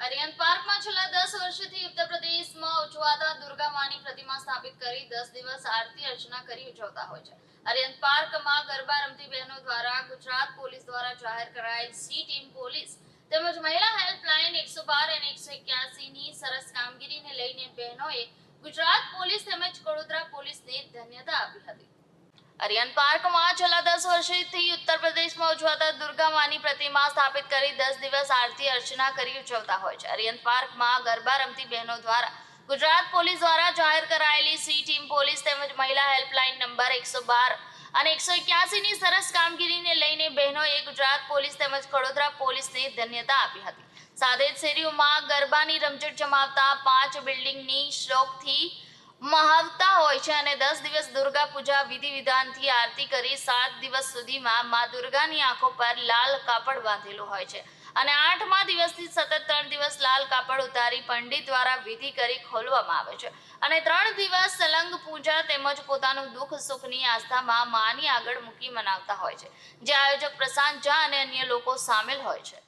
અરિયન પાર્કમાં છેલ્લા દસ વર્ષથી ઉત્તર પ્રદેશમાં ઉજવાતા દુર્ગા માની પ્રતિમા સ્થાપિત કરી દસ દિવસ આરતી અર્ચના કરી ઉજવતા હોય છે. અરિયન પાર્કમાં ગરબા રમતી બહેનો દ્વારા ગુજરાત પોલીસ દ્વારા જાહેર કરાયેલ સી ટીમ પોલીસ તેમજ મહિલા હેલ્પલાઇન એકસો બાર અને એકસો એક્યાસી ની સરસ કામગીરીને લઈને બહેનોએ ગુજરાત પોલીસ તેમજ વડોદરા પોલીસને ધન્યતા આપી હતી. અરિયન પાર્કમાં છેલ્લા દસ વર્ષથી ઉત્તર પ્રદેશમાં ઉજવાતા દુર્ગા માની પ્રતિમા સ્થાપિત કરી દસ દિવસ આરતી અર્ચના કરી ઉજવતા હોય છે. અરિયન પાર્કમાં ગરબા રમતી બહેનો દ્વારા ગુજરાત પોલીસ દ્વારા જાહેર કરાયેલી સી ટીમ પોલીસ તેમજ મહિલા હેલ્પલાઇન નંબર એકસો બાર અને એકસો એક્યાસીની સરસ કામગીરીને લઈને બહેનોએ ગુજરાત પોલીસ તેમજ વડોદરા પોલીસને ધન્યતા આપી હતી. સાથે જ શેરીઓમાં ગરબાની રમઝટ જમાવતા પાંચ બિલ્ડિંગની શ્લોકથી મહાવતા હોય છે અને દસ દિવસ દુર્ગા પૂજા વિધિ વિધાનથી આરતી કરી સાત દિવસ સુધીમાં મા દુર્ગાની આંખો પર લાલ કાપડ બાંધેલું હોય છે. અને આઠમા દિવસથી સતત ત્રણ દિવસ લાલ કાપડ ઉતારી પંડિત દ્વારા વિધિ કરી ખોલવામાં આવે છે. અને ત્રણ દિવસ સલંગ પૂજા તેમજ પોતાનું દુઃખ સુખની આસ્થામાં માની આગળ મૂકી મનાવતા હોય છે. જે આયોજક પ્રશાંત ઝા અને અન્ય લોકો સામેલ હોય છે.